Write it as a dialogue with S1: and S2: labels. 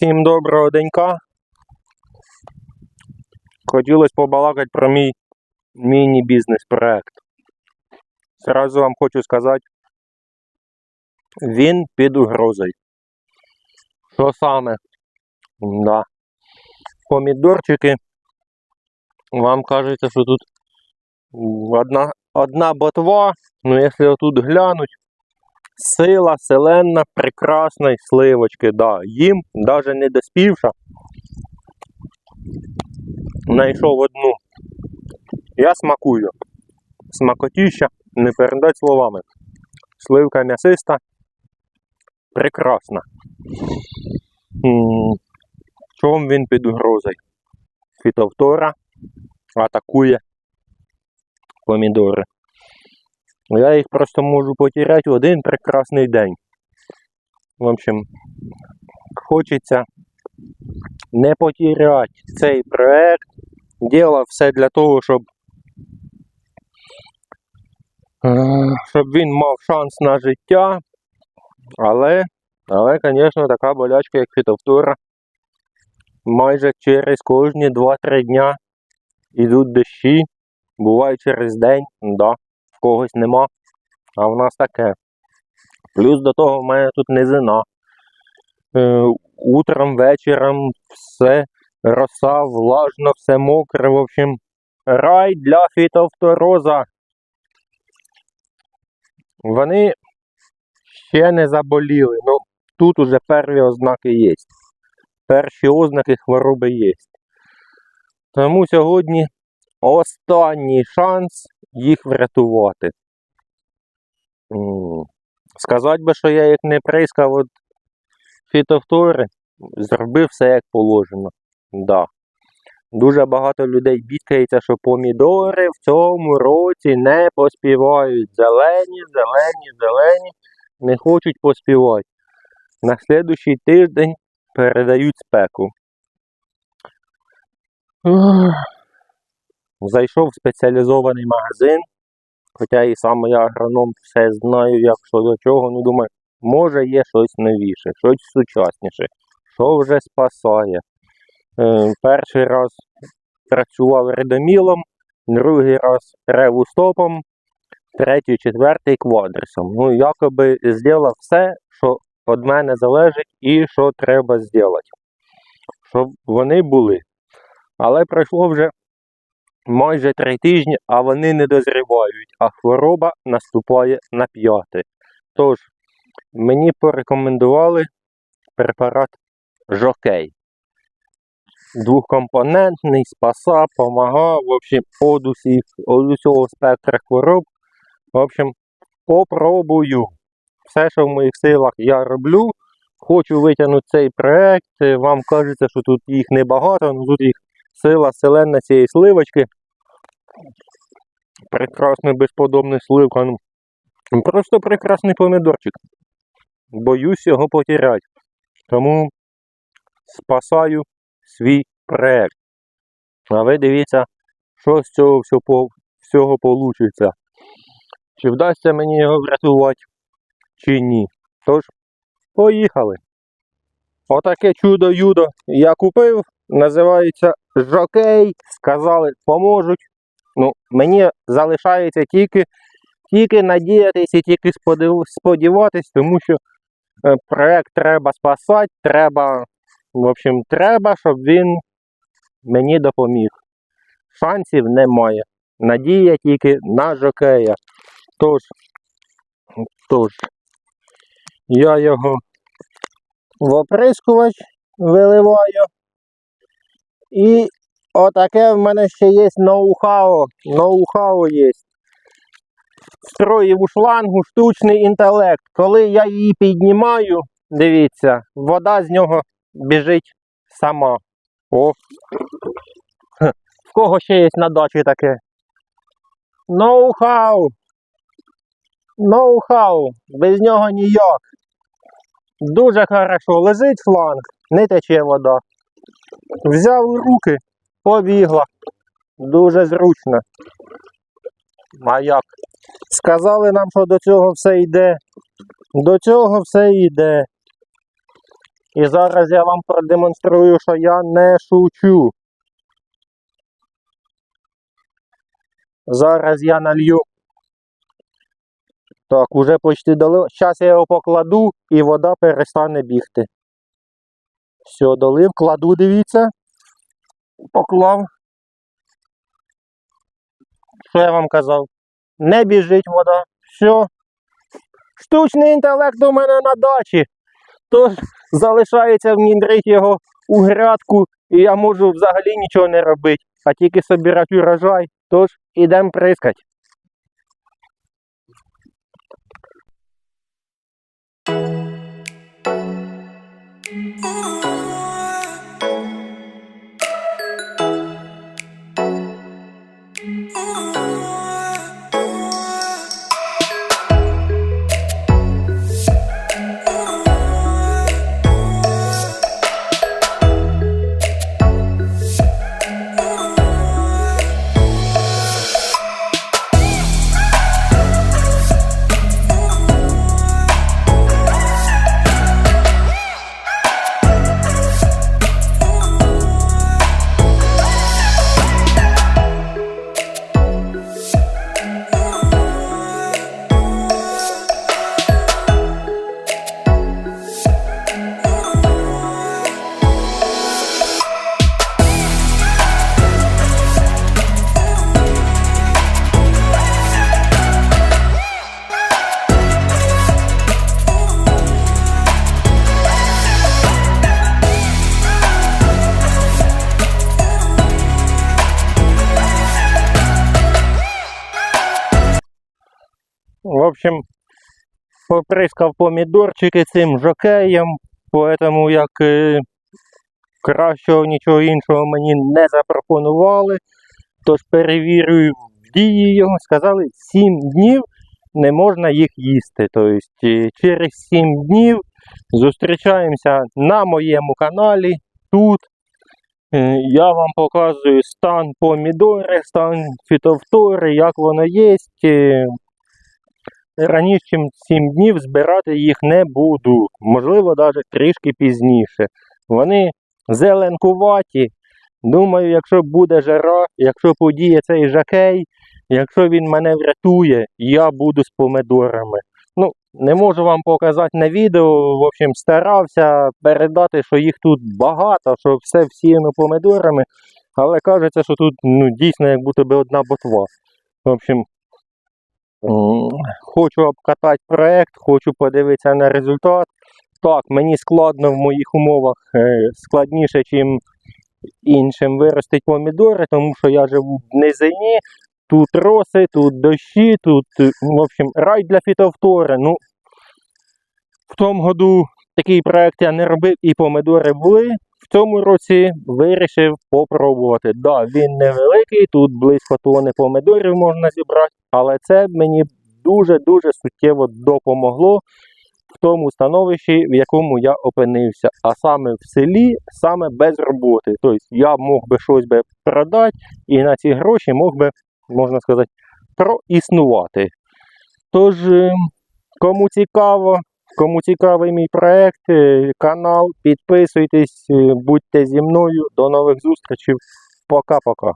S1: Всім доброго денька. Хотілося побалакати про мій міні-бізнес проект. Зразу вам хочу сказати, він під угрозою. Що саме? Да. Помідорчики. Вам кажеться, що тут одна, одна ботва, ну якщо тут глянуть, сила, селенна, прекрасна, сливочки, да. Їм, навіть не доспівша, знайшов одну. Я смакую. Смакотіща, не передать словами. Сливка м'ясиста, прекрасна. М, Чом він під угрозою? Фітовтора атакує помідори. Я їх просто можу потеряти в один прекрасний день. В общем, хочеться не потеряти цей проект. Діло все для того, щоб, е, щоб він мав шанс на життя. Але, але, звісно, така болячка, як фітовтора, майже через кожні 2-3 дня йдуть дощі, буває через день, да, когось нема, а в нас таке. Плюс до того в мене тут низина. Е, утром, вечором все роса, влажно, все мокре. В общем, рай для фітофтороза. Вони ще не заболіли. Ну, тут уже перві ознаки є. Перші ознаки хвороби є. Тому сьогодні останній шанс їх врятувати. Сказати би, що я як не прискав от фітофтори, зробив все як положено. Да. Дуже багато людей бідкається, що помідори в цьому році не поспівають. Зелені, зелені, зелені, не хочуть поспівати. На слідуючий тиждень передають спеку. Зайшов в спеціалізований магазин, хоча і сам я агроном все знаю, як що до чого, ну думаю, може є щось новіше, щось сучасніше, що вже спасає. Е, перший раз працював редомілом, другий раз ревустопом, третій, четвертий квадрисом. Ну, якоби зробив все, що від мене залежить і що треба зробити, щоб вони були. Але пройшло вже майже три тижні, а вони не дозрівають, а хвороба наступає на п'яте. Тож, мені порекомендували препарат Жокей. Двохкомпонентний, спаса, помагав, в общем, від усіх, від усього спектра хвороб. В общем, попробую. Все, що в моїх силах, я роблю. Хочу витягнути цей проект. Вам кажеться, що тут їх небагато, але тут їх сила селена цієї сливочки. Прекрасний безподобний сливка. Просто прекрасний помідорчик. Боюсь його потеряти. Тому спасаю свій проект. А ви дивіться, що з цього всього, всього вийде. Чи вдасться мені його врятувати, чи ні. Тож, поїхали. Отаке чудо-юдо я купив. Називається Жокей. Сказали, поможуть. Ну, мені залишається тільки, тільки надіятися і тільки сподіватись, тому що е, проект треба спасати, треба, в общем, треба, щоб він мені допоміг. Шансів немає. Надія тільки на жокея. Тож, тож, я його в оприскувач виливаю. І отаке в мене ще є ноу-хау. Ноу-хау є. Встроїв у шлангу штучний інтелект. Коли я її піднімаю, дивіться, вода з нього біжить сама. О. В кого ще є на дачі таке? Ноу-хау. Ноу-хау. Без нього ніяк. Дуже хорошо. Лежить шланг, не тече вода. Взяв у руки, побігла. Дуже зручно. А як? Сказали нам, що до цього все йде. До цього все йде. І зараз я вам продемонструю, що я не шучу. Зараз я налью. Так, уже почти долив. Зараз я його покладу і вода перестане бігти. Все, долив, кладу, дивіться. Поклав. Що я вам казав? Не біжить вода. Все. Штучний інтелект у мене на дачі. Тож залишається внідрити його у грядку, і я можу взагалі нічого не робити, а тільки собирати урожай. Тож ідемо прискати. В общем, поприскав помідорчики цим жокеєм, поэтому як кращого нічого іншого мені не запропонували. Тож перевірюю в дії його. Сказали, 7 днів не можна їх їсти. Тобто е, через 7 днів зустрічаємося на моєму каналі тут. Е, Я вам показую стан помідори, стан фітовтори, як воно є. Е, Раніше, 7 днів, збирати їх не буду. Можливо, навіть трішки пізніше. Вони зеленкуваті. Думаю, якщо буде жара, якщо подіє цей жакей, якщо він мене врятує, я буду з помидорами. Ну, не можу вам показати на відео. В общем, старався передати, що їх тут багато, що все всіяно помидорами. Але кажеться, що тут ну, дійсно як будто би одна ботва. В общем, хочу обкатати проект, хочу подивитися на результат. Так, мені складно в моїх умовах е, складніше, ніж іншим виростити помідори, тому що я живу в низині, тут роси, тут дощі, тут, е, в общем, рай для фітовтори. Ну, в тому году такий проект я не робив і помідори були. В цьому році вирішив попробувати. Да, він невеликий, тут близько тони помідорів можна зібрати, але це мені дуже-дуже суттєво допомогло в тому становищі, в якому я опинився, а саме в селі, саме без роботи. Тобто я мог би щось би продати і на ці гроші мог би, можна сказати, проіснувати. Тож, е, кому цікаво, кому цікавий мій проект, е, канал, підписуйтесь, е, будьте зі мною. До нових зустрічей. Пока-пока.